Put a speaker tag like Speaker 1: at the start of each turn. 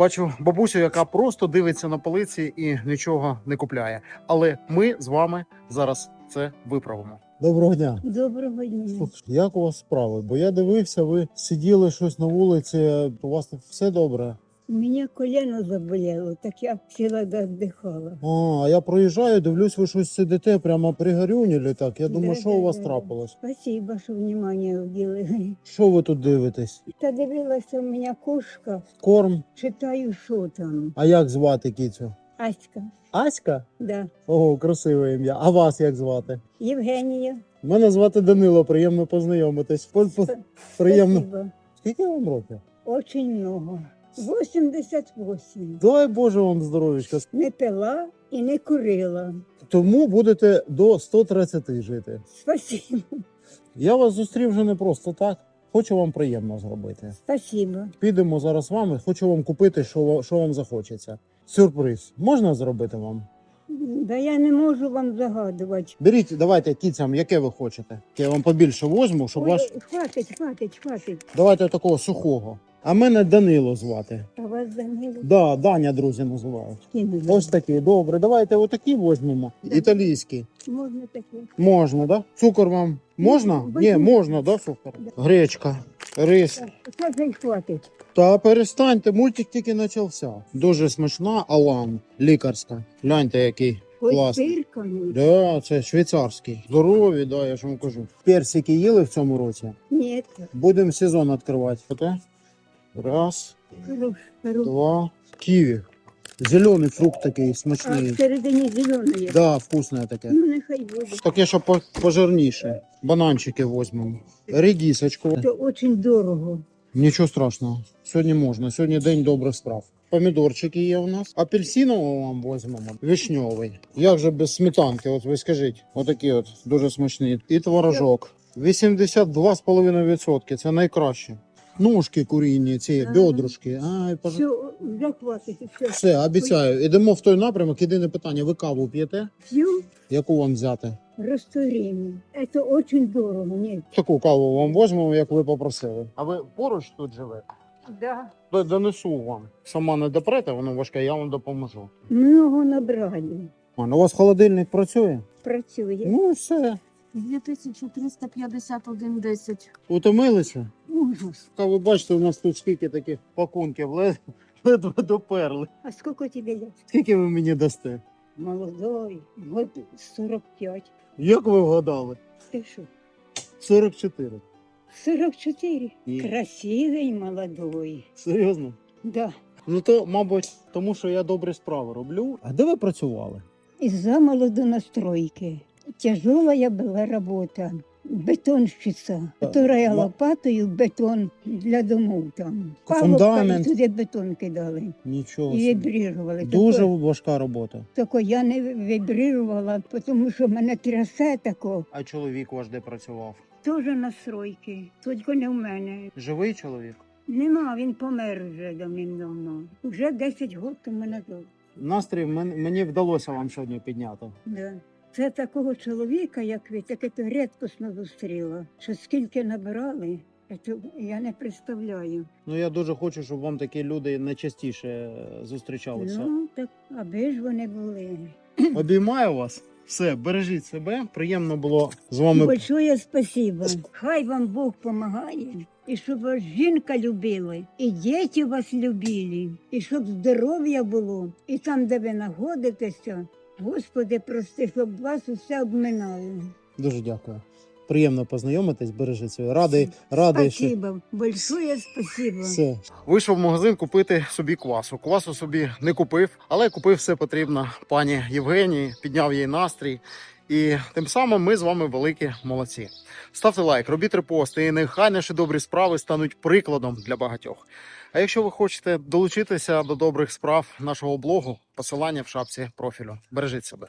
Speaker 1: Бачу бабусю, яка просто дивиться на полиці і нічого не купляє. Але ми з вами зараз це виправимо.
Speaker 2: Доброго дня.
Speaker 3: Доброго дня.
Speaker 2: Слухай, Як у вас справи? Бо я дивився, ви сиділи щось на вулиці. У вас все добре?
Speaker 3: У мене коліно заболіло, так я сіла да віддихала.
Speaker 2: А, а я проїжджаю, дивлюсь, ви щось сидите прямо при горюнілі. Так я думаю,
Speaker 3: Да,
Speaker 2: що
Speaker 3: да,
Speaker 2: у вас
Speaker 3: да.
Speaker 2: трапилось?
Speaker 3: Спасибо, що внимание уділили.
Speaker 2: Що ви тут дивитесь?
Speaker 3: Та дивилася у мене кошка,
Speaker 2: Корм?
Speaker 3: читаю, що там.
Speaker 2: А як звати кіцю?
Speaker 3: Аська,
Speaker 2: Аська?
Speaker 3: да.
Speaker 2: Ого, красиве ім'я. А вас як звати?
Speaker 3: Євгенія.
Speaker 2: Мене звати Данило, приємно познайомитись. По- по- Приємно.
Speaker 3: Спасибо.
Speaker 2: Скільки вам років?
Speaker 3: Очень много. 88.
Speaker 2: Дай Боже вам здоров'ячка.
Speaker 3: Не пила і не курила.
Speaker 2: Тому будете до 130 жити.
Speaker 3: Спасибо.
Speaker 2: Я вас зустрів вже не просто так. Хочу вам приємно зробити.
Speaker 3: Спасибо.
Speaker 2: Підемо зараз з вами. Хочу вам купити, що, ва- що вам захочеться. Сюрприз. Можна зробити вам?
Speaker 3: Да я не можу вам загадувати.
Speaker 2: Беріть, давайте кіцям, яке ви хочете. Я вам побільше возьму, щоб
Speaker 3: Ой,
Speaker 2: ваш.
Speaker 3: хватить, хватить, хватить.
Speaker 2: Давайте такого сухого. А мене Данило звати.
Speaker 3: А вас Данило
Speaker 2: Да, Даня, друзі, називають.
Speaker 3: кинули.
Speaker 2: Ось такі. Добре, давайте отакі візьмемо. Італійські.
Speaker 3: Можна таке?
Speaker 2: Можна, да? Цукор вам можна?
Speaker 3: Ну,
Speaker 2: Ні, можна, да, цукор? Гречка, рис.
Speaker 3: Це вже хватить.
Speaker 2: Та перестаньте, мультик тільки почався. Дуже смачна алан, лікарська. Гляньте, який.
Speaker 3: Ось пирками.
Speaker 2: Да, це швейцарський. Здорові, да, я ж вам кажу. Персики їли в цьому році.
Speaker 3: Ні,
Speaker 2: Будемо сезон відкривати. Оте. Раз, два. Ківі. Зелений фрукт такий
Speaker 3: А
Speaker 2: смачний.
Speaker 3: всередині зеленої.
Speaker 2: Да, вкусне таке.
Speaker 3: Ну, нехай буде.
Speaker 2: Таке, що по- пожирніше. Бананчики візьмемо. Редісочку.
Speaker 3: Це дуже дорого.
Speaker 2: Нічого страшного. Сьогодні можна. Сьогодні день добрих справ. Помідорчики є у нас. Апельсинового вам візьмемо. Вишньовий. Як же без сметанки? От ви скажіть. Отакі от дуже смачні. І творожок. 82,5%. Це найкраще. Ножки курінні, ці
Speaker 3: Ага.
Speaker 2: бедрушки. Пож...
Speaker 3: Все, хватить. Все.
Speaker 2: Все, обіцяю. Ідемо в той напрямок. Єдине питання: ви каву п'єте?
Speaker 3: П'ю
Speaker 2: Яку вам взяти?
Speaker 3: розторіння. Це дуже дорого. Ні.
Speaker 2: Таку каву вам візьмемо, як ви попросили. А ви поруч тут живете?
Speaker 3: Да.
Speaker 2: Д- Донесу вам. Сама не допрете, воно важке, я вам допоможу.
Speaker 3: Много набрали.
Speaker 2: А, ну у вас холодильник працює?
Speaker 3: Працює.
Speaker 2: Ну, все.
Speaker 4: 2351,10.
Speaker 2: Утомилися?
Speaker 3: Ужас.
Speaker 2: Та ви бачите, у нас тут скільки таких пакунків, лед- ледве доперли.
Speaker 3: А скільки тебе лет?
Speaker 2: Скільки ви мені дасте?
Speaker 3: Молодой. Год 45.
Speaker 2: Як ви вгадали?
Speaker 3: Ти що?
Speaker 2: 44.
Speaker 3: 44.
Speaker 2: Ні.
Speaker 3: Красивий молодой.
Speaker 2: Серйозно?
Speaker 3: Да.
Speaker 2: Ну то, мабуть, тому що я добрі справи роблю. А де ви працювали?
Speaker 3: Из-за молоду настройки. Тяжелая была работа. Бетонщица, которая
Speaker 2: Ма-
Speaker 3: лопатою бетон для домов там.
Speaker 2: Фундамент.
Speaker 3: Туди бетон кидали
Speaker 2: Нічого.
Speaker 3: і
Speaker 2: собі. Дуже
Speaker 3: Тако,
Speaker 2: важка робота.
Speaker 3: тако я не вібрирувала, тому що мене трясе тако.
Speaker 2: А чоловік ваш де працював?
Speaker 3: Теж настройки, тільки не в мене.
Speaker 2: Живий чоловік?
Speaker 3: Нема, він помер вже давним-давно. Вже 10 років тому назад.
Speaker 2: Настрій мен- мені вдалося вам сьогодні підняти.
Speaker 3: Да. Це такого чоловіка, як ви, таке то рідкосно зустріла. Що скільки набирали, це я не представляю.
Speaker 2: Ну я дуже хочу, щоб вам такі люди найчастіше е, зустрічалися.
Speaker 3: Ну, так аби ж вони були.
Speaker 2: Обіймаю вас. Все, бережіть себе. Приємно було з вами.
Speaker 3: Большое спасибо. Хай вам Бог помагає. І щоб вас жінка любила, і діти вас любили, і щоб здоров'я було, і там, де ви знаходитеся, Господи, прости, щоб вас усе обминало.
Speaker 2: Дуже дякую. Приємно познайомитись, бережіть себе. Радий, радий, що
Speaker 3: Спасибо, большое спасибо.
Speaker 2: все.
Speaker 1: Вийшов в магазин купити собі квасу. Квасу собі не купив, але купив все потрібно пані Євгенії, підняв їй настрій. І тим самим ми з вами великі молодці. Ставте лайк, робіть репости, і нехай наші добрі справи стануть прикладом для багатьох. А якщо ви хочете долучитися до добрих справ нашого блогу, посилання в шапці профілю. Бережіть себе.